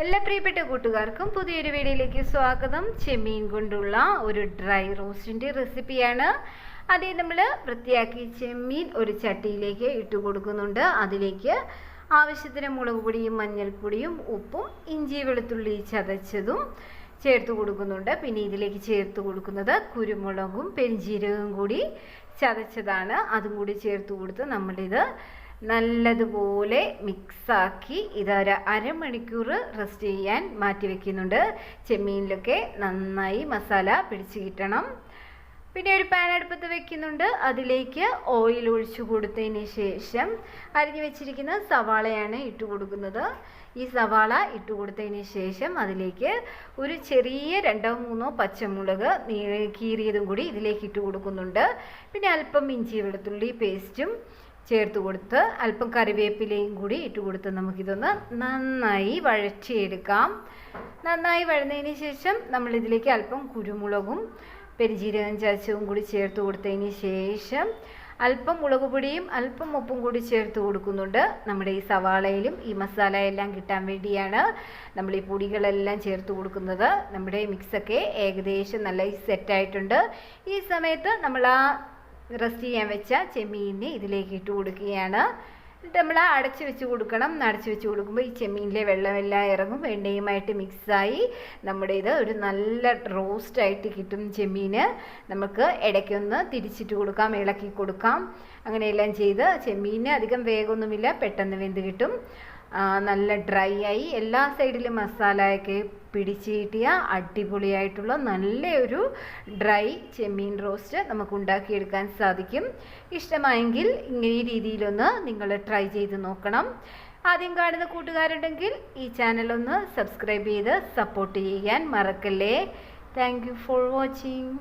എല്ലാ പ്രിയപ്പെട്ട കൂട്ടുകാർക്കും പുതിയൊരു വീഡിയോയിലേക്ക് സ്വാഗതം. ചെമ്മീൻ കൊണ്ടുള്ള ഒരു ഡ്രൈ റോസ്റ്റിന്റെ റെസിപ്പിയാണ്. ആദ്യം നമ്മൾ വൃത്തിയാക്കി ചെമ്മീൻ ഒരു ചട്ടിയിലേക്ക് ഇട്ട് കൊടുക്കുന്നുണ്ട്. അതിലേക്ക് ആവശ്യത്തിന് മുളക് പൊടിയും മഞ്ഞൾപ്പൊടിയും ഉപ്പും ഇഞ്ചി വെളുത്തുള്ളി ചതച്ചതും ചേർത്ത് കൊടുക്കുന്നുണ്ട്. പിന്നെ ഇതിലേക്ക് ചേർത്ത് കൊടുക്കുന്നത് കുരുമുളകും പെരിഞ്ജീരകവും കൂടി ചതച്ചതാണ്. അതും കൂടി ചേർത്ത് കൊടുത്ത് നമ്മളിത് നല്ലതുപോലെ മിക്സാക്കി ഇതൊരു അരമണിക്കൂർ റെസ്റ്റ് ചെയ്യാൻ മാറ്റി വെക്കുന്നുണ്ട്. ചെമ്മീനിലൊക്കെ നന്നായി മസാല പിടിച്ച് കിട്ടണം. പിന്നെ ഒരു പാൻ അടുപ്പത്ത് വെക്കുന്നുണ്ട്. അതിലേക്ക് ഓയിൽ ഒഴിച്ചു കൊടുത്തതിന് ശേഷം അരിഞ്ഞു വെച്ചിരിക്കുന്ന സവാളയാണ് ഇട്ട് കൊടുക്കുന്നത്. ഈ സവാള ഇട്ട് കൊടുത്തതിന് ശേഷം അതിലേക്ക് ഒരു ചെറിയ രണ്ടോ മൂന്നോ പച്ചമുളക് കീറിയതും കൂടി ഇതിലേക്ക് ഇട്ട് കൊടുക്കുന്നുണ്ട്. പിന്നെ അല്പം ഇഞ്ചി വെളുത്തുള്ളി പേസ്റ്റും ചേർത്ത് കൊടുത്ത് അല്പം കറിവേപ്പിലയും കൂടി ഇട്ട് കൊടുത്ത് നമുക്കിതൊന്ന് നന്നായി വഴച്ചെടുക്കാം നന്നായി വഴന്നതിന് ശേഷം നമ്മളിതിലേക്ക് അല്പം കുരുമുളകും പെരിജീരകം ചതച്ചതും കൂടി ചേർത്ത് കൊടുത്തതിന് ശേഷം അല്പം മുളക് പൊടിയും അല്പം ഉപ്പും കൂടി ചേർത്ത് കൊടുക്കുന്നുണ്ട്. നമ്മുടെ ഈ സവാളയിലും ഈ മസാല എല്ലാം കിട്ടാൻ വേണ്ടിയാണ് നമ്മൾ ഈ പൊടികളെല്ലാം ചേർത്ത് കൊടുക്കുന്നത്. നമ്മുടെ മിക്സൊക്കെ ഏകദേശം നല്ല സെറ്റായിട്ടുണ്ട് ഈ സമയത്ത് നമ്മൾ ആ റെസ്റ്റ് ചെയ്യാൻ വെച്ച ചെമ്മീനെ ഇതിലേക്ക് ഇട്ട് കൊടുക്കുകയാണ്. എന്നിട്ട് നമ്മൾ അടച്ച് വെച്ച് കൊടുക്കണം. അടച്ച് വെച്ച് കൊടുക്കുമ്പോൾ ഈ ചെമ്മീനിലെ വെള്ളമെല്ലാം ഇറങ്ങും. വെണ്ണയുമായിട്ട് മിക്സായി നമ്മുടെ ഇത് ഒരു നല്ല റോസ്റ്റായിട്ട് കിട്ടും ചെമ്മീന്. നമുക്ക് ഇടയ്ക്കൊന്ന് തിരിച്ചിട്ട് കൊടുക്കാം ഇളക്കി കൊടുക്കാം. അങ്ങനെയെല്ലാം ചെയ്ത് ചെമ്മീന് അധികം വേഗമൊന്നുമില്ല. പെട്ടെന്ന് വെന്ത് കിട്ടും. നല്ല ഡ്രൈ ആയി എല്ലാ സൈഡിലും മസാലയൊക്കെ പിടിച്ച് കിട്ടിയ അടിപൊളിയായിട്ടുള്ള നല്ലൊരു ഡ്രൈ ചെമ്മീൻ റോസ്റ്റ് നമുക്ക് ഉണ്ടാക്കിയെടുക്കാൻ സാധിക്കും. ഇഷ്ടമായെങ്കിൽ ഇങ്ങനെ ഈ രീതിയിലൊന്ന് നിങ്ങൾ ട്രൈ ചെയ്ത് നോക്കണം. ആദ്യം കാണുന്ന കൂട്ടുകാരുണ്ടെങ്കിൽ ഈ ചാനൽ ഒന്ന് സബ്സ്ക്രൈബ് ചെയ്ത് സപ്പോർട്ട് ചെയ്യാൻ മറക്കല്ലേ. Thank for watching